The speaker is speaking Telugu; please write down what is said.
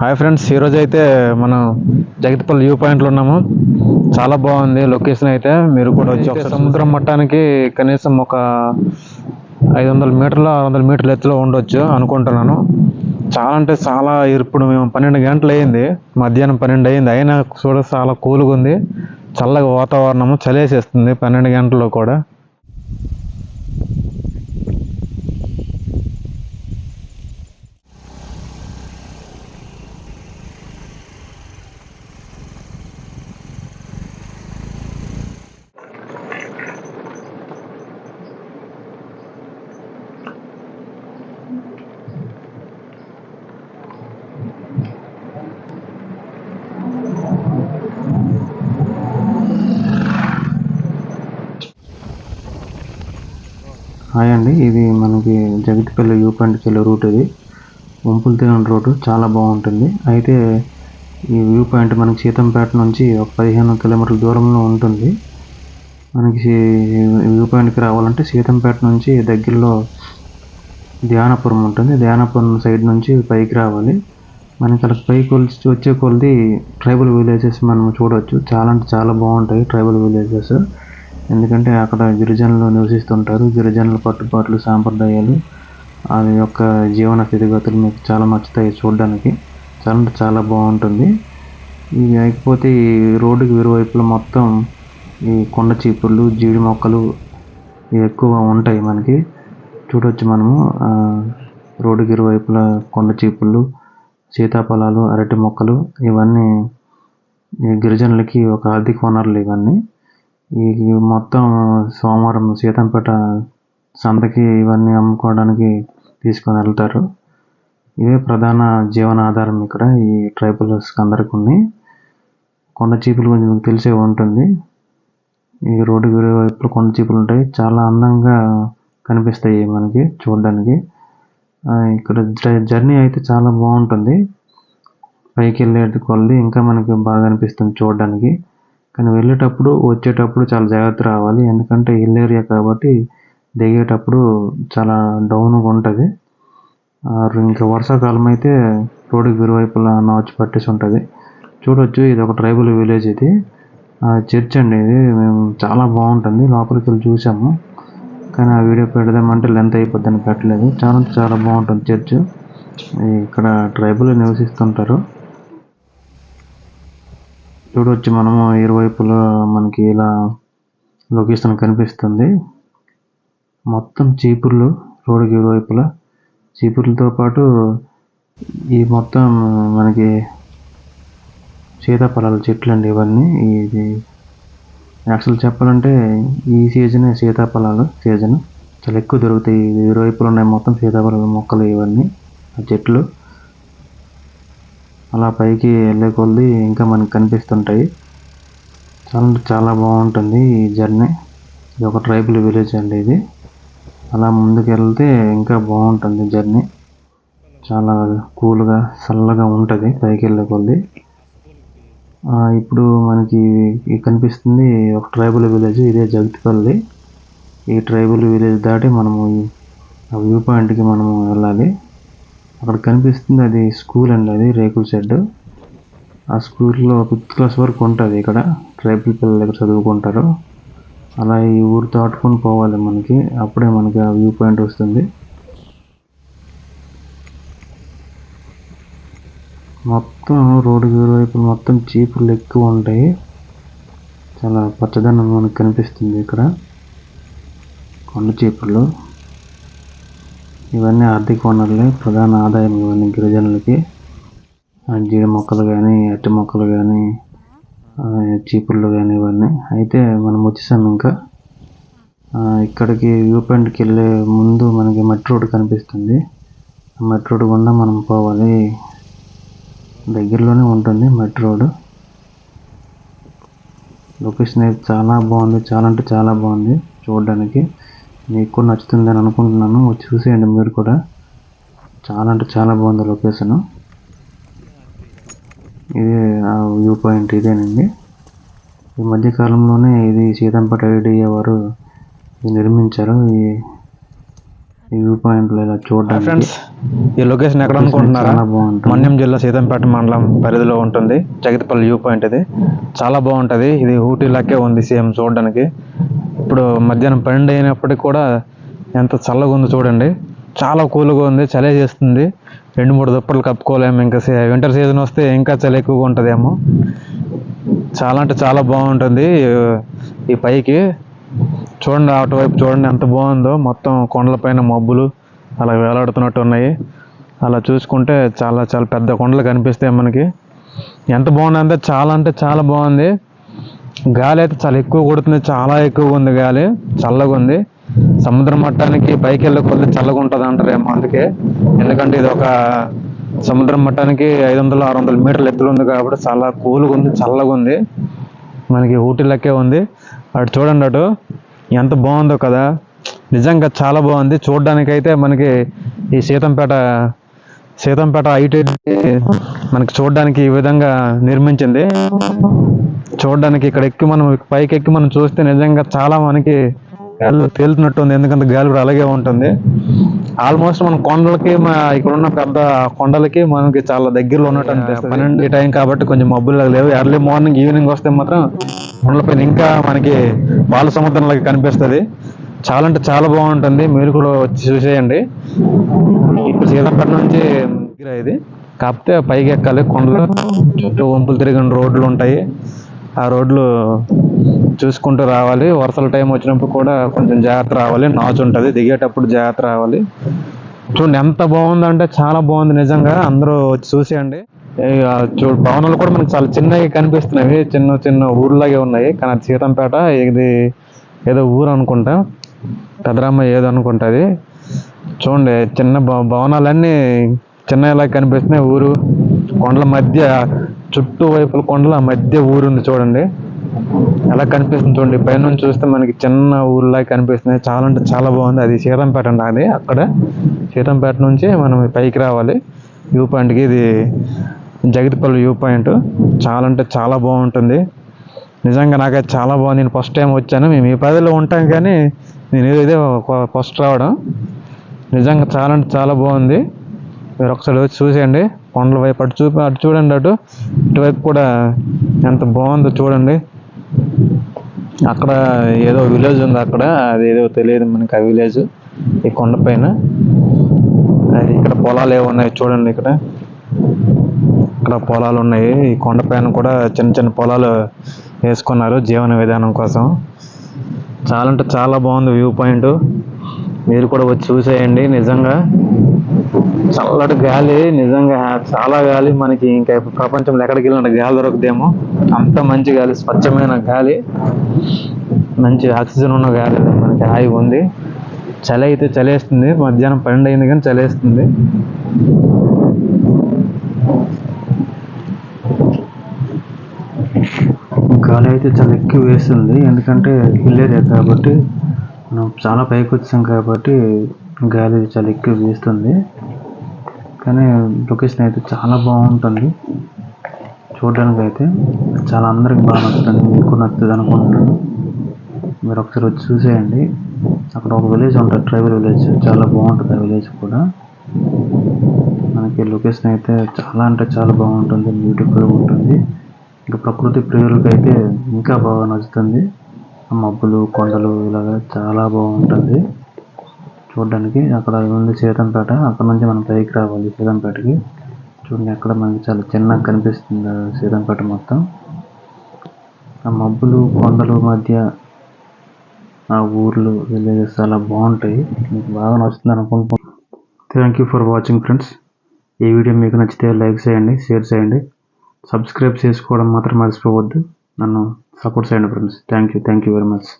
హాయ్ ఫ్రెండ్స్ ఈరోజు అయితే మనం జగత్పల్లి వ్యూ పాయింట్లో ఉన్నాము. చాలా బాగుంది లొకేషన్ అయితే. మీరు కూడా వచ్చి ఒకసారి సముద్రం మట్టానికి కనీసం ఒక ఐదు వందల మీటర్ల ఆరు వందల మీటర్ల ఎత్తులో ఉండొచ్చు అనుకుంటున్నాను. చాలా అంటే చాలా ఇప్పుడు మేము పన్నెండు గంటలు అయింది. మధ్యాహ్నం పన్నెండు అయింది. అయినా చూడ చాలా కూల్గా ఉంది. చల్లగా వాతావరణము చలేసేస్తుంది పన్నెండు గంటల్లో కూడా. హాయ్ అండి. ఇది మనకి జగిత్పల్లి వ్యూ పాయింట్కి వెళ్ళే రూట్ ఇది. వంపులు తిన రోడ్డు చాలా బాగుంటుంది. అయితే ఈ వ్యూ పాయింట్ మనకి సీతంపేట నుంచి ఒక పదిహేను కిలోమీటర్ల దూరంలో ఉంటుంది. మనకి వ్యూ పాయింట్కి రావాలంటే సీతంపేట నుంచి దగ్గరలో ధ్యానపురం ఉంటుంది. ధ్యానపురం సైడ్ నుంచి పైకి రావాలి. మనకి అక్కడ పైకి వచ్చి వచ్చే కొలది ట్రైబల్ విలేజెస్ మనం చూడవచ్చు చాలా అంటే చాలా బాగుంటాయి ట్రైబల్ విలేజెస్. ఎందుకంటే అక్కడ గిరిజనులు నివసిస్తుంటారు. గిరిజనుల కట్టుబాట్లు సాంప్రదాయాలు ఆ యొక్క జీవన స్థితిగతులు మీకు చాలా నచ్చుతాయి చూడడానికి. చాలా అంటే చాలా బాగుంటుంది. ఇది అయిపోతే ఈ రోడ్డుకి ఇరువైపులా మొత్తం ఈ కొండ చీపుర్లు జీడి మొక్కలు ఇవి ఎక్కువ ఉంటాయి మనకి. చూడొచ్చు మనము. రోడ్డుకి ఇరువైపులా కొండ చీపుర్లు సీతాఫలాలు అరటి మొక్కలు ఇవన్నీ గిరిజనులకి ఒక ఆర్థిక వనరులు ఇవన్నీ. ఈ మొత్తం సోమవారం సీతంపేట సంతకి ఇవన్నీ అమ్ముకోవడానికి తీసుకొని వెళ్తారు. ఇవే ప్రధాన జీవనాధారం ఇక్కడ ఈ ట్రైబల్స్కి అందరికీ. కొండ చీపులు గురించి మీకు తెలిసే ఉంటుంది. ఈ రోడ్డు వైపు కొండ చీపులు ఉంటాయి. చాలా అందంగా కనిపిస్తాయి మనకి చూడడానికి. ఇక్కడ జ- జర్నీ అయితే చాలా బాగుంటుంది. పైకి వెళ్ళే కొలది ఇంకా మనకి బాగా అనిపిస్తుంది చూడడానికి. కానీ వెళ్ళేటప్పుడు వచ్చేటప్పుడు చాలా జాగ్రత్త రావాలి. ఎందుకంటే హిల్ ఏరియా కాబట్టి దిగేటప్పుడు చాలా డౌన్గా ఉంటుంది. ఇంకా వర్షాకాలం అయితే రోడ్డుకి ఇరువైపులా నాచు పట్టేసి ఉంటుంది. చూడొచ్చు ఇది ఒక ట్రైబల్ విలేజ్ ఇది. ఆ, చర్చ్ అండి ఇది. మేము చాలా బాగుంటుంది. లోపలికి వెళ్ళి చూసాము. కానీ ఆ వీడియో పెడదామంటే లెంత్ అయిపోద్దని పెట్టలేదు. చాలా చాలా బాగుంటుంది చర్చ్. ఇక్కడ ట్రైబల్ నివసిస్తుంటారు. చూడవచ్చు మనము ఇరువైపులా మనకి ఇలా లొకేషన్ కనిపిస్తుంది. మొత్తం చీపుర్లు రోడ్డుకి ఇరువైపులా చీపుర్లతో పాటు ఈ మొత్తం మనకి సీతాఫలాల చెట్లు అండి ఇవన్నీ. ఇది యాక్చువల్ చెప్పాలంటే ఈ సీజనే సీతాఫలాలు సీజన్. చాలా ఎక్కువ దొరుకుతాయి. ఇరువైపులు ఉన్నాయి మొత్తం సీతాఫలాల మొక్కలు ఇవన్నీ ఆ చెట్లు. అలా పైకి వెళ్ళే కొలది ఇంకా మనకి కనిపిస్తుంటాయి. చాలా చాలా బాగుంటుంది ఈ జర్నీ. ఇది ఒక ట్రైబల్ విలేజ్ అండి ఇది. అలా ముందుకు వెళ్తే ఇంకా బాగుంటుంది జర్నీ. చాలా కూల్గా చల్లగా ఉంటుంది పైకి వెళ్ళే కొలది ఇప్పుడు మనకి కనిపిస్తుంది ఒక ట్రైబల్ విలేజ్ ఇదే జగత్పల్లి. ఈ ట్రైబల్ విలేజ్ దాటి మనము ఆ వ్యూ పాయింట్కి మనము వెళ్ళాలి. అక్కడ కనిపిస్తుంది అది స్కూల్ అండి అది రేకుల షెడ్. ఆ స్కూల్లో ఫిఫ్త్ క్లాస్ వరకు ఉంటుంది ఇక్కడ. ట్రైబల్ పిల్లలు ఇక్కడ చదువుకుంటారు. అలా ఈ ఊరు దాటుకొని పోవాలి మనకి. అప్పుడే మనకి ఆ వ్యూ పాయింట్ వస్తుంది. మొత్తం రోడ్డు వైపు మొత్తం చీపులు ఎక్కువ ఉంటాయి. చాలా పచ్చదనం మనకు కనిపిస్తుంది ఇక్కడ. కొండ చీపులు ఇవన్నీ ఆర్థిక వనరులే ప్రధాన ఆదాయం ఇవన్నీ గిరిజనులకి. జీడి మొక్కలు కానీ అట్టి మొక్కలు కానీ చీపుళ్ళు కానీ ఇవన్నీ. అయితే మనం వచ్చేసాం ఇంకా. ఇక్కడికి వ్యూ పాయింట్కి వెళ్ళే ముందు మనకి మట్టి రోడ్డు కనిపిస్తుంది. ఆ మట్టి రోడ్డు గుండా మనం పోవాలి. దగ్గరలోనే ఉంటుంది మట్టి రోడ్డు లొకేషన్ అయితే చాలా బాగుంది. చాలా అంటే చాలా బాగుంది చూడడానికి. మీకు కూడా నచ్చుతుంది అని అనుకుంటున్నాను. వచ్చి చూసేయండి మీరు కూడా. చాలా అంటే చాలా బాగుంది లొకేషన్. ఇది ఆ వ్యూ పాయింట్ ఇదేనండి. ఈ మధ్యకాలంలోనే ఇది సీతంపేట ఐడియా వారు నిర్మించారు. ఈ వ్యూ పాయింట్లో ఇలా చూడడానికి ఫ్రెండ్స్ ఈ లొకేషన్ ఎక్కడ అనుకుంటున్నారా. మన్యం జిల్లా సీతంపేట మండలం పరిధిలో ఉంటుంది. జగతిపల్లి వ్యూ పాయింట్ ఇది. చాలా బాగుంటది. ఇది ఊటీ లాకే ఉంది సేమ్ చూడడానికి. ఇప్పుడు మధ్యాహ్నం పన్నెండు అయినప్పటికీ కూడా ఎంత చల్లగా ఉందో చూడండి. చాలా కూల్గా ఉంది చలి చేస్తుంది. రెండు మూడు దుప్పట్లు కప్పుకోలేము ఇంకా వింటర్ సీజన్ వస్తే ఇంకా చలి ఎక్కువగా ఉంటుందేమో. చాలా అంటే చాలా బాగుంటుంది. ఈ పైకి చూడండి అటువైపు చూడండి ఎంత బాగుందో. మొత్తం కొండలపైన మబ్బులు అలా వేలాడుతున్నట్టు ఉన్నాయి. అలా చూసుకుంటే చాలా చాలా పెద్ద కొండలు కనిపిస్తాయి మనకి. ఎంత బాగుందంటే చాలా అంటే చాలా బాగుంది. గాలి అయితే చాలా ఎక్కువ కొడుతుంది చాలా ఎక్కువగా ఉంది గాలి. చల్లగా ఉంది. సముద్ర మట్టానికి పైకి వెళ్ళే కొద్ది చల్లగా ఉంటుంది అంటారేమో అందుకే. ఎందుకంటే ఇది ఒక సముద్రం మట్టానికి ఐదు వందల ఆరు వందల మీటర్ల ఎత్తులు ఉంది కాబట్టి చాలా కూల్గా ఉంది చల్లగా ఉంది. మనకి ఊటీ లెక్కే ఉంది. అటు చూడండి అటు. ఎంత బాగుందో కదా. నిజంగా చాలా బాగుంది. చూడడానికైతే అయితే మనకి ఈ సీతంపేట సీతంపేట ఐటీ మనకి చూడడానికి ఈ విధంగా నిర్మించింది. చూడడానికి ఇక్కడ ఎక్కి మనం పైకి ఎక్కి మనం చూస్తే నిజంగా చాలా మనకి గాలి తేలుతున్నట్టు ఉంది ఎందుకంటే గాలి కూడా అలాగే ఉంటుంది. ఆల్మోస్ట్ మన కొండలకి మా ఇక్కడ ఉన్న పెద్ద కొండలకి మనకి చాలా దగ్గరలో ఉన్నట్టు అనిపిస్తుంది. పన్నెండు టైం కాబట్టి కొంచెం మబ్బులు లేవు. ఎర్లీ మార్నింగ్ ఈవినింగ్ వస్తే మాత్రం కొండలపైన ఇంకా మనకి పాల సముద్రం లాగా కనిపిస్తుంది. చాలా అంటే చాలా బాగుంటుంది. మీరు కూడా వచ్చి చూసేయండి. ఇప్పుడు సీతంపేట నుంచి దగ్గర ఇది. కాకపోతే పైకి ఎక్కాలి. కొండలు చుట్టూ వంపులు తిరిగిన రోడ్లు ఉంటాయి. ఆ రోడ్లు చూసుకుంటూ రావాలి. వరుసల టైం వచ్చినప్పుడు కూడా కొంచెం జాగ్రత్త రావాలి. నాచు ఉంటుంది. దిగేటప్పుడు జాగ్రత్త రావాలి. చూడండి ఎంత బాగుందంటే చాలా బాగుంది నిజంగా. అందరూ వచ్చి చూసేయండి. చూడు భవనాలు కూడా మనకు చాలా చిన్నవి కనిపిస్తున్నాయి చిన్న చిన్న ఊర్లాగే ఉన్నాయి. కానీ అది సీతంపేట ఇది ఏదో ఊరు అనుకుంటా. పెదరామ్మ ఏదో అనుకుంటుంది. చూడండి చిన్న భవ- భవనాలన్నీ చిన్నలా కనిపిస్తున్నాయి. ఊరు కొండల మధ్య చుట్టూ వైపుల కొండల మధ్య ఊరు ఉంది చూడండి. ఎలా కనిపిస్తుంది చూడండి. పైనుంచి చూస్తే మనకి చిన్న ఊర్లా కనిపిస్తుంది. చాలా అంటే చాలా బాగుంది. అది శ్రీరంపేట అండి అది అక్కడ. శ్రీరంపేట నుంచి మనం పైకి రావాలి. వ్యూ పాయింట్కి ఇది జగతిపల్లి వ్యూ పాయింట్. చాలా అంటే చాలా బాగుంటుంది. నిజంగా నాకైతే చాలా బాగుంది. నేను ఫస్ట్ టైం వచ్చాను. మేము ఈ పదిలో ఉంటాం కానీ నేను ఏదైతే ఇదే ఫస్ట్ రావడం. నిజంగా చాలా అంటే చాలా బాగుంది. మీరు ఒకసారి వచ్చి చూసేయండి. కొండల వైపు అటు చూపి అటు చూడండి అటు. ఇటువైపు కూడా ఎంత బాగుందో చూడండి. అక్కడ ఏదో విలేజ్ ఉంది అక్కడ. అది ఏదో తెలియదు మనకి ఆ విలేజ్ ఈ కొండపైన అది ఇక్కడ పొలాలు ఏవో ఉన్నాయి చూడండి ఇక్కడ. ఇక్కడ పొలాలు ఉన్నాయి. ఈ కొండపైన కూడా చిన్న చిన్న పొలాలు వేసుకున్నారు జీవన విధానం కోసం. చాలా అంటే చాలా బాగుంది వ్యూ పాయింట్. మీరు కూడా వచ్చి చూసేయండి నిజంగా. చల్లటి గాలి నిజంగా చాలా గాలి మనకి ఇంకా ప్రపంచంలో ఎక్కడికి వెళ్ళిన గాలి దొరకదేమో. అంత మంచి గాలి స్వచ్ఛమైన గాలి. మంచి ఆక్సిజన్ ఉన్న గాలి మనకి హాయి ఉంది. చలి అయితే చలేస్తుంది. మధ్యాహ్నం పన్నెండు అయింది కానీ చలేస్తుంది. గాలి అయితే చాలా ఎక్కువ వేస్తుంది. ఎందుకంటే హిల్ కాబట్టి మనం చాలా పైకి వచ్చాం కాబట్టి గాలి చాలా ఎక్కువ వేస్తుంది. కానీ లొకేషన్ అయితే చాలా బాగుంటుంది. చూడడానికి అయితే చాలా అందరికి బాగా నచ్చుతుంది. మీకు నచ్చుతుంది అనుకుంటున్నాను. మీరు ఒకసారి వచ్చి చూసేయండి. అక్కడ ఒక విలేజ్ ఉంటుంది. Tribal village. చాలా బాగుంటుంది ఆ విలేజ్ కూడా. మనకి లొకేషన్ అయితే చాలా అంటే చాలా బాగుంటుంది. బ్యూటిఫుల్గా ఉంటుంది. ఇంకా ప్రకృతి ప్రియులకి అయితే ఇంకా బాగా నచ్చుతుంది. మబ్బులు కొండలు ఇలాగా చాలా బాగుంటుంది. చూడడానికి అక్కడ ఉంది సీతంపేట అక్కడ నుంచి మనం పైకి రావాలి సీతంపేటకి చూడండి అక్కడ మనకి చాలా చిన్నగా కనిపిస్తుంది సీతంపేట మొత్తం. ఆ మబ్బులు కొండలు మధ్య ఆ ఊర్లు విలేజెస్ చాలా బాగుంటాయి. మీకు బాగా నచ్చుతుంది అనుకుంటున్నాను. Thank you for watching friends ఈ వీడియో మీకు నచ్చితే లైక్ చేయండి షేర్ చేయండి. సబ్స్క్రైబ్ చేసుకోవడం మాత్రం మర్చిపోవద్దు. నన్ను సపోర్ట్ చేయండి friends thank you thank you very much